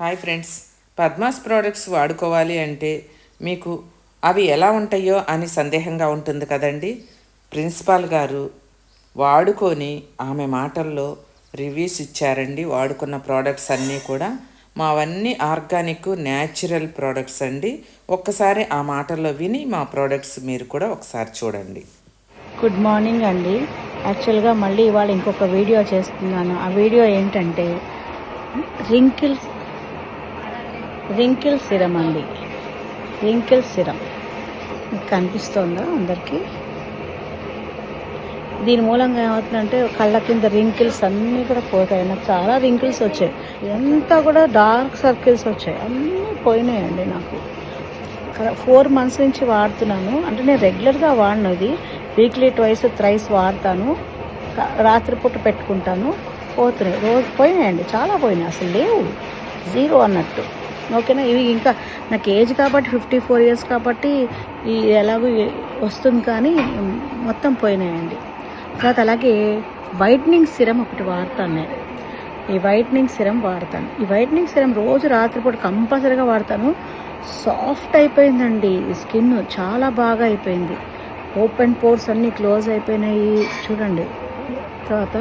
Hi friends Padma's products వాడుకోవాలి అంటే మీకు అవి ఎలా ఉంటాయో అని సందేహంగా ఉంటుంది కదండి. ప్రిన్సిపాల్ గారు వాడుకొని ఆమె మాటల్లో రివ్యూస్ ఇచ్చారండి. వాడుకున్న ప్రోడక్ట్స్ అన్నీ కూడా మావన్నీ ఆర్గానిక్ న్యాచురల్ ప్రోడక్ట్స్ అండి. ఒక్కసారి ఆ మాటల్లో విని మా ప్రోడక్ట్స్ మీరు కూడా ఒకసారి చూడండి. గుడ్ మార్నింగ్ అండి. యాక్చువల్గా మళ్ళీ ఇవాళ ఇంకొక వీడియో చేస్తున్నాను. ఆ వీడియో ఏంటంటే రింకిల్స్ రింకిల్ సిరం అండి. Wrinkle serum. మీకు కనిపిస్తోందా అందరికీ? దీని మూలంగా ఏమవుతుందంటే కళ్ళ కింద రింకిల్స్ అన్నీ కూడా పోతాయి. నాకు చాలా రింకిల్స్ వచ్చాయి. ఇదంతా కూడా డార్క్ సర్కిల్స్ వచ్చాయి. అన్నీ పోయినాయండి నాకు. ఫోర్ మంత్స్ నుంచి వాడుతున్నాను. అంటే నేను రెగ్యులర్గా వాడను ఇది. వీక్లీ ట్వైస్ థ్రైస్ వాడతాను. రాత్రిపూట పెట్టుకుంటాను. పోతున్నాయి. రోజు పోయినాయండి. చాలా పోయినాయి. అసలు లేవు. జీరో అన్నట్టు. ఓకేనా? ఇవి ఇంకా నాకు ఏజ్ కాబట్టి ఫిఫ్టీ ఫోర్ ఇయర్స్ కాబట్టి ఈ ఎలాగో వస్తుంది కానీ మొత్తం పోయినాయండి. తర్వాత అలాగే వైట్నింగ్ సిరం ఒకటి వాడతాను నేను. ఈ వైట్నింగ్ సిరం వాడతాను. ఈ వైట్నింగ్ సిరం రోజు రాత్రిపూట కంపల్సరీగా వాడతాను. సాఫ్ట్ అయిపోయిందండి స్కిన్. చాలా బాగా అయిపోయింది. ఓపెన్ పోర్స్ అన్నీ క్లోజ్ అయిపోయినాయి. చూడండి. తర్వాత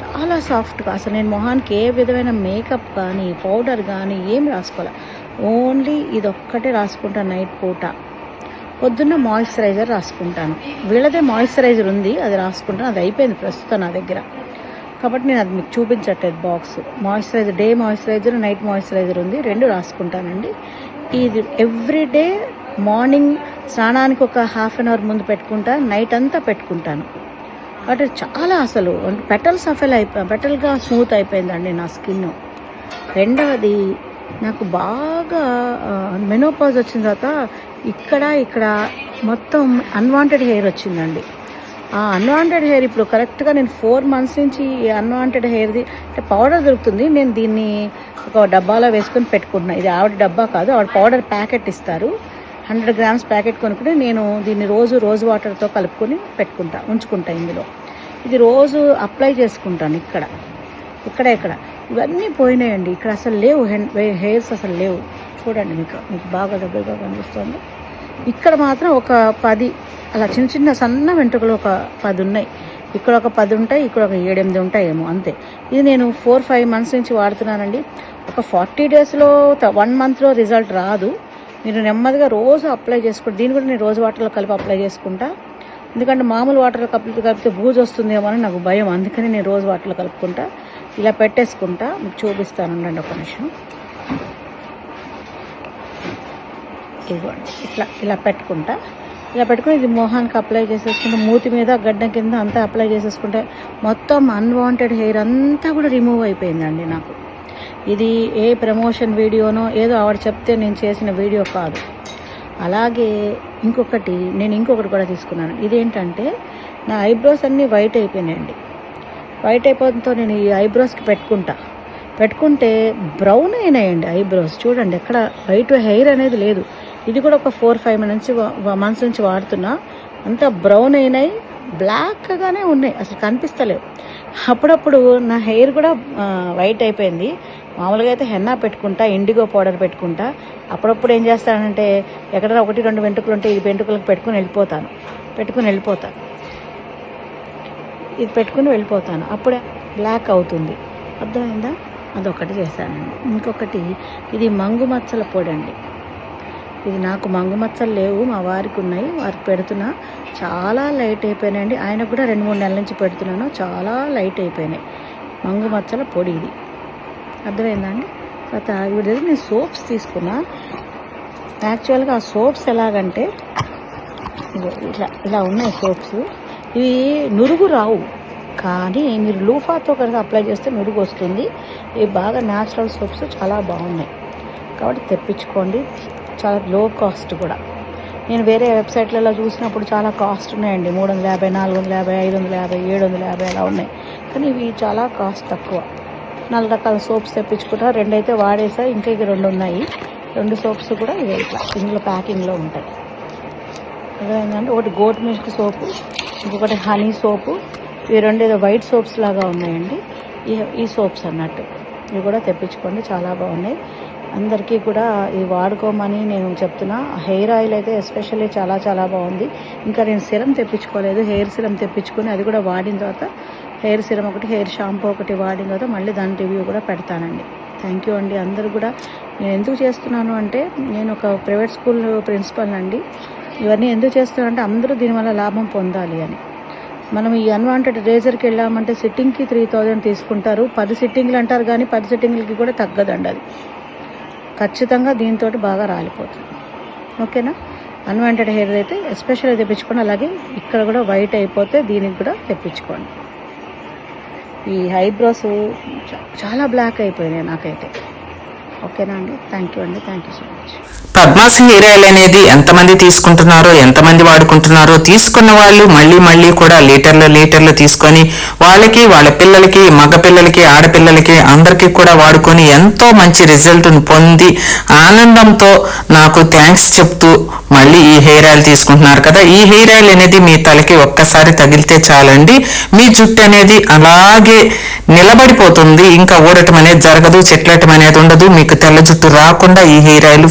చాలా సాఫ్ట్గా అసలు నేను మొహానికి ఏ విధమైన మేకప్ కానీ పౌడర్ కానీ ఏం రాసుకోవాలి ఓన్లీ ఇది ఒక్కటే రాసుకుంటాను నైట్ పూట. పొద్దున్న మాయిశ్చరైజర్ రాసుకుంటాను. వీళ్ళదే మాయిశ్చరైజర్ ఉంది అది రాసుకుంటాను. అది అయిపోయింది ప్రస్తుతం నా దగ్గర. కాబట్టి నేను అది మీకు చూపించట్లేదు box. Moisturiser day moisturiser night moisturiser ఉంది. రెండు రాసుకుంటానండి. ఇది ఎవ్రీ డే మార్నింగ్ స్నానానికి ఒక హాఫ్ అన్ అవర్ ముందు పెట్టుకుంటా నైట్ అంతా పెట్టుకుంటాను. అంటే చాలా అసలు. పెటల్స్ అఫెల్ అయిపోయి పెటల్గా స్మూత్ అయిపోయిందండి నా స్కిన్. రెండవది నాకు బాగా మెనోపాజ్ వచ్చిన తర్వాత ఇక్కడ ఇక్కడ మొత్తం అన్వాంటెడ్ హెయిర్ వచ్చిందండి. ఆ అన్వాంటెడ్ హెయిర్ ఇప్పుడు కరెక్ట్గా నేను ఫోర్ మంత్స్ నుంచి ఈ అన్వాంటెడ్ హెయిర్ది అంటే పౌడర్ దొరుకుతుంది. నేను దీన్ని ఒక డబ్బాలో వేసుకొని పెట్టుకుంటున్నాను ఇది ఆవిడ డబ్బా కాదు ఆవిడ పౌడర్ ప్యాకెట్ ఇస్తారు. హండ్రెడ్ గ్రామ్స్ ప్యాకెట్ కొనుక్కుని నేను దీన్ని రోజు రోజు వాటర్తో కలుపుకొని పెట్టుకుంటా ఉంచుకుంటా ఇందులో. ఇది రోజు అప్లై చేసుకుంటాను ఇక్కడ. ఇక్కడ ఇక్కడ. ఇవన్నీ పోయినాయండి. ఇక్కడ అసలు లేవు. హెయిర్స్ అసలు లేవు. చూడండి మీకు మీకు బాగా దగ్గరగా కనిపిస్తుంది. ఇక్కడ మాత్రం ఒక పది అలా చిన్న చిన్న సన్న వెంట్రుకలు ఒక పది ఉన్నాయి. ఇక్కడ ఒక పది ఉంటాయి ఇక్కడ ఒక ఏడెనిమిది ఉంటాయేమో అంతే. ఇది నేను ఫోర్ ఫైవ్ మంత్స్ నుంచి వాడుతున్నానండి. ఒక ఫార్టీ డేస్లో వన్ మంత్లో రిజల్ట్ రాదు. మీరు నెమ్మదిగా రోజు అప్లై చేసుకోండి. దీన్ని కూడా నేను రోజు వాటర్లో కలిపి అప్లై చేసుకుంటా. ఎందుకంటే మామూలు వాటర్లో కలిపి కలిపితే బూజు వస్తుందేమో అని నాకు భయం. అందుకని నేను రోజు వాటర్లో కలుపుకుంటా. ఇలా పెట్టేసుకుంటా. మీకు చూపిస్తాను. ఉండండి ఒక నిమిషం. ఇదిగోండి. ఇట్లా ఇలా పెట్టుకుంటా. ఇలా పెట్టుకుని ఇది మొహానికి అప్లై చేసేసుకుంటే. మూతి మీద గడ్డం కింద అంతా అప్లై చేసేసుకుంటే మొత్తం అన్వాంటెడ్ హెయిర్ అంతా కూడా రిమూవ్ అయిపోయిందండి నాకు. ఇది ఏ ప్రమోషన్ వీడియోనో ఏదో ఆవిడ చెప్తే నేను చేసిన వీడియో కాదు. అలాగే ఇంకొకటి నేను ఇంకొకటి కూడా తీసుకున్నాను. ఇదేంటంటే నా ఐబ్రోస్ అన్నీ వైట్ అయిపోయినాయండి. వైట్ అయిపోవడంతో నేను ఈ ఐబ్రోస్కి పెట్టుకుంటా. పెట్టుకుంటే బ్రౌన్ అయినాయండి ఐబ్రోస్. చూడండి ఎక్కడ వైట్ హెయిర్ అనేది లేదు. ఇది కూడా ఒక ఫోర్ ఫైవ్ నుంచి మంత్స్ నుంచి వాడుతున్నా. అంతా బ్రౌన్ అయినాయి బ్లాక్గానే ఉన్నాయి. అసలు కనిపిస్తలేవు. అప్పుడప్పుడు నా హెయిర్ కూడా వైట్ అయిపోయింది. మామూలుగా అయితే హెన్నా పెట్టుకుంటా ఇండిగో పౌడర్ పెట్టుకుంటా. అప్పుడప్పుడు ఏం చేస్తానంటే ఎక్కడ ఒకటి రెండు వెంట్రుకలు ఉంటే ఈ వెంట్రుకలకు పెట్టుకుని వెళ్ళిపోతాను. పెట్టుకుని వెళ్ళిపోతాను. ఇది పెట్టుకుని వెళ్ళిపోతాను. అప్పుడే బ్లాక్ అవుతుంది. అర్థమైందా? అదొకటి చేశానండి. ఇంకొకటి ఇది మంగు మచ్చల పొడి అండి ఇది నాకు మంగు మచ్చలు లేవు మా వారికి ఉన్నాయి. వారికి పెడుతున్నా. చాలా లైట్ అయిపోయినాయండి. ఆయనకు కూడా రెండు మూడు నెలల నుంచి పెడుతున్నాను. చాలా లైట్ అయిపోయినాయి. మంగు మచ్చల పొడి ఇది. అర్థమైందా అండి? తర్వాత వీడి నేను సోప్స్ తీసుకున్నా. యాక్చువల్గా ఆ సోప్స్ ఎలాగంటే ఇగో ఇట్లా ఇలా ఉన్నాయి సోప్స్. ఇవి నురుగు రావు. కానీ మీరు లూఫాతో కనుక అప్లై చేస్తే నురుగు వస్తుంది. ఇవి బాగా న్యాచురల్ సోప్స్ చాలా బాగున్నాయి. కాబట్టి తెప్పించుకోండి. చాలా లో కాస్ట్ కూడా. నేను వేరే వెబ్సైట్లలో చూసినప్పుడు చాలా కాస్ట్ ఉన్నాయండి. మూడు వందల యాభై నాలుగు వందల యాభై ఐదు వందల యాభై ఏడు వందల యాభై అలా ఉన్నాయి. కానీ ఇవి చాలా కాస్ట్ తక్కువ. నాలుగు రకాల సోప్స్ తెప్పించుకుంటా. రెండు అయితే వాడేసా ఇంకా ఇక రెండు ఉన్నాయి. రెండు సోప్స్ కూడా ఇవి ఇట్లా ఇందులో ప్యాకింగ్లో ఉంటాయి. అదేంటంటే ఒకటి గోట్ మిల్క్ సోపు ఇంకొకటి హనీ సోపు. ఈ రెండు ఏదో వైట్ సోప్స్ లాగా ఉన్నాయండి. ఈ ఈ సోప్స్ అన్నట్టు. ఇవి కూడా తెప్పించుకోండి చాలా బాగున్నాయి. అందరికీ కూడా ఇది వాడుకోమని నేను చెప్తున్నా. హెయిర్ ఆయిల్ అయితే ఎస్పెషల్లీ చాలా చాలా బాగుంది. ఇంకా నేను సిరం తెప్పించుకోలేదు. హెయిర్ సిరం తెప్పించుకొని అది కూడా వాడిన తర్వాత హెయిర్ సిరం ఒకటి హెయిర్ షాంపూ ఒకటి వాడిన తర్వాత మళ్ళీ దాని రివ్యూ కూడా పెడతానండి. థ్యాంక్ యూ అండి. అందరూ కూడా నేను ఎందుకు చేస్తున్నాను అంటే నేను ఒక ప్రైవేట్ స్కూల్ ప్రిన్సిపల్ అండి. ఇవన్నీ ఎందుకు చేస్తున్నానంటే అందరూ దీనివల్ల లాభం పొందాలి అని. మనం ఈ అన్వాంటెడ్ రేజర్కి వెళ్ళామంటే సిట్టింగ్కి త్రీ థౌజండ్ తీసుకుంటారు. పది సిట్టింగ్లు అంటారు కానీ పది సిట్టింగ్లకి కూడా తగ్గదండి అది. ఖచ్చితంగా దీంతో బాగా రాలిపోతుంది. ఓకేనా? అన్వాంటెడ్ హెయిర్ అయితే ఎస్పెషల్గా తెప్పించుకోండి. అలాగే ఇక్కడ కూడా వైట్ అయిపోతే దీనికి కూడా తెప్పించుకోండి. ఈ ఐబ్రోస్ చాలా బ్లాక్ అయిపోయినాయి నాకైతే. ఓకేనా అండి? థ్యాంక్ యూ అండి. Thank you so much. పద్మాసి hair oil అనేది ఎంతమంది తీసుకుంటున్నారో ఎంతమంది వాడుకుంటున్నారో తీసుకున్న వాళ్ళు మళ్ళీ మళ్ళీ కూడా లీటర్లు లీటర్లు తీసుకొని వాళ్ళకి వాళ్ళ పిల్లలకి మగ పిల్లలకి ఆడపిల్లలకి అందరికీ కూడా వాడుకొని ఎంతో మంచి రిజల్ట్ను పొంది ఆనందంతో నాకు థ్యాంక్స్ చెప్తూ మళ్ళీ ఈ హెయిర్ ఆయిల్ తీసుకుంటున్నారు కదా. ఈ హెయిర్ ఆయిల్ అనేది మీ తలకి ఒక్కసారి తగిలితే చాలండి. మీ జుట్టు అనేది అలాగే నిలబడిపోతుంది. ఇంకా ఊడటం అనేది జరగదు చెట్లటం అనేది ఉండదు. మీకు తెల్ల జుట్టు రాకుండా ఈ హెయిర్ ఆయిల్